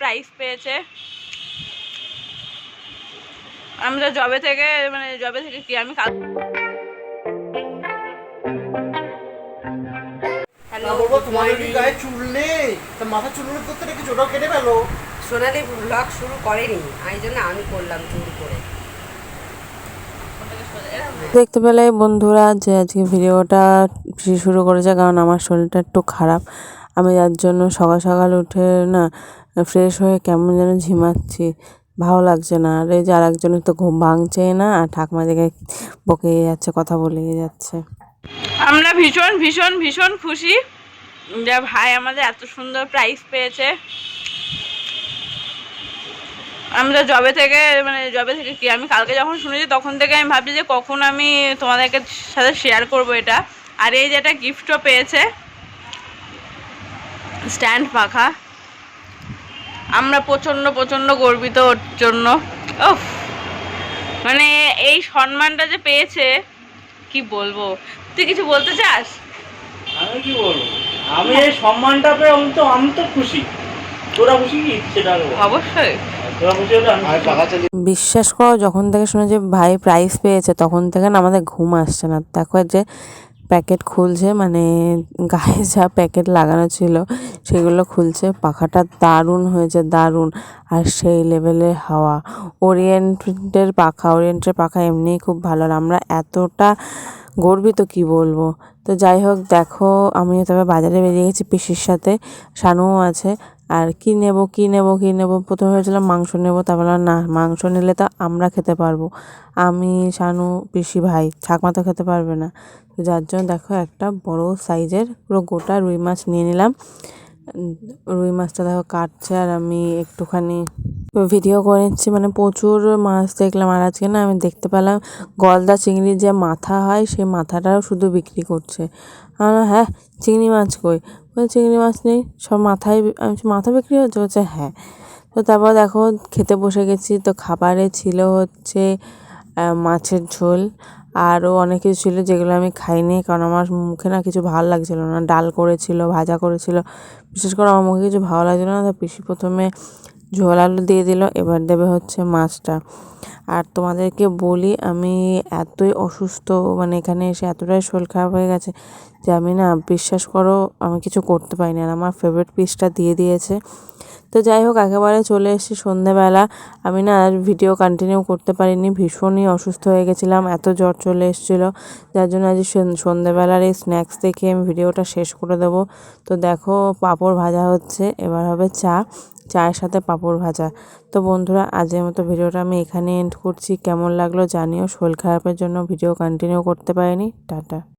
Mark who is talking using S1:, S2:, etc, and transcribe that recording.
S1: Prize পেয়েছে। আমরা জবে থেকে মানে জবে থেকে কি আমি কাল
S2: চুল
S3: সোনালি ব্লগ শুরু করেনি এই জন্য আমি করলাম চুর করে।
S4: দেখতে পেলে বন্ধুরা যে আজকে ভিডিওটা শুরু করেছে কারণ আমার শরীরটা একটু খারাপ। আমি যার জন্য সকাল সকাল উঠে না ফ্রেশ হয়ে কেমন যেন ঝিমাচ্ছি। ভালো লাগছে না। আর এই যে আর একজনের তো ঘুম ভাঙছেই না, আর ঠাকুমা দিকে বকে যাচ্ছে, কথা বলে যাচ্ছে।
S1: আমরা ভীষণ ভীষণ ভীষণ খুশি যে ভাই আমাদের এত সুন্দর প্রাইজ পেয়েছে। আমরা জবে থেকে মানে জবে থেকে কি, আমি কালকে যখন শুনেছি তখন থেকে আমি ভাবছি যে কখন আমি তোমাদেরকে সাথে শেয়ার করব এটা। আর এই যে একটা গিফটও পেয়েছে। স্ট্যান্ড পাখা আমরা প্রচণ্ড প্রচণ্ড গর্বিত ওর জন্য। ওফ মানে এই সম্মানটা যে পেয়েছে কি বলব? তুই কিছু বলতে চাস?
S5: আমি কি বলব? আমি এই সম্মানটা পেয়ে আমি তো আমি তো খুশি। তোরা কি? সেটা
S1: অবশ্যই।
S4: বিশ্বাস করো যখন থেকে শুনে যে ভাই প্রাইজ পেয়েছে তখন থেকে না আমাদের ঘুম আসছে না। দেখো যে প্যাকেট খুলছে মানে গায়ে যা প্যাকেট লাগানো ছিল সেগুলো খুলছে। পাখাটা দারুণ হয়েছে দারুণ। আর সেই লেভেলের হাওয়া। ওরিয়েন্টের পাখা ওরিয়েন্টের পাখা এমনিই খুব ভালো। আর আমরা এতটা গর্বিত কি বলব? তো যাই হোক দেখো আমি তবে বাজারে বেরিয়ে গেছি পিসির সাথে। শানুও আছে। আর কি নেব কি নেব কি নেব? প্রথমে ভেবেছিলাম মাংস নেব বললাম, না মাংস নিলে তো আমরা খেতে পারব। আমি শানু পিসি ভাই ঠাকমা তো খেতে পারবে না। তো যার জন্য দেখো একটা বড় সাইজের পুরো গোটা রুই মাছ নিয়ে নিলাম। রুই মাছটা দেখো কাটছে আর আমি একটুখানি ভিডিও করে নিচ্ছি। মানে প্রচুর মাছ দেখলাম আর আজকে না আমি দেখতে পেলাম গলদা চিংড়ির যে মাথা হয় সেই মাথাটাও শুধু বিক্রি করছে। আমি বললাম, হ্যাঁ চিংড়ি মাছ কই? বলে চিংড়ি মাছ নেই সব মাথায় আমি মাথা বিক্রি হচ্ছে? বলছে হ্যাঁ। তো তারপর দেখো খেতে বসে গেছি তো খাবারে ছিল হচ্ছে মাছের ঝোল। আরও অনেক কিছু ছিল যেগুলো আমি খাইনি, কারণ আমার মুখে না কিছু ভালো লাগছিল না। ডাল করেছিল, ভাজা করেছিল। বিশেষ করে আমার মুখে কিছু ভালো লাগছিল না তো পিসি প্রথমে ঝোল আলু দিয়ে দিল, এবার দেবে হচ্ছে মাছটা। আর তোমাদেরকে বলি, আমি এতই অসুস্থ মানে এখানে এসে এতটাই শরীর খারাপ হয়ে গেছে যে আমি না, বিশ্বাস করো, আমি কিছু করতে পারিনি। আর আমার ফেভারিট পিসটা দিয়ে দিয়েছে। তো যাই হোক, একেবারে চলে এসেছি সন্ধেবেলা। আমি না আর ভিডিও কন্টিনিউ করতে পারিনি, ভীষণই অসুস্থ হয়ে গেছিলাম, এত জ্বর চলে এসেছিল। যার জন্য আজ সন- সন্ধেবেলার এই স্ন্যাক্স দেখে আমি ভিডিওটা শেষ করে দেবো। তো দেখো, পাঁপড় ভাজা হচ্ছে, এবার হবে চা, চায়ের সাথে পাঁপড় ভাজা। তো বন্ধুরা, আজের মতো ভিডিওটা আমি এখানে এন্ড করছি। কেমন লাগল জানিও, শরীর খারাপের জন্য ভিডিও কন্টিনিউ করতে পারিনি। টাটা।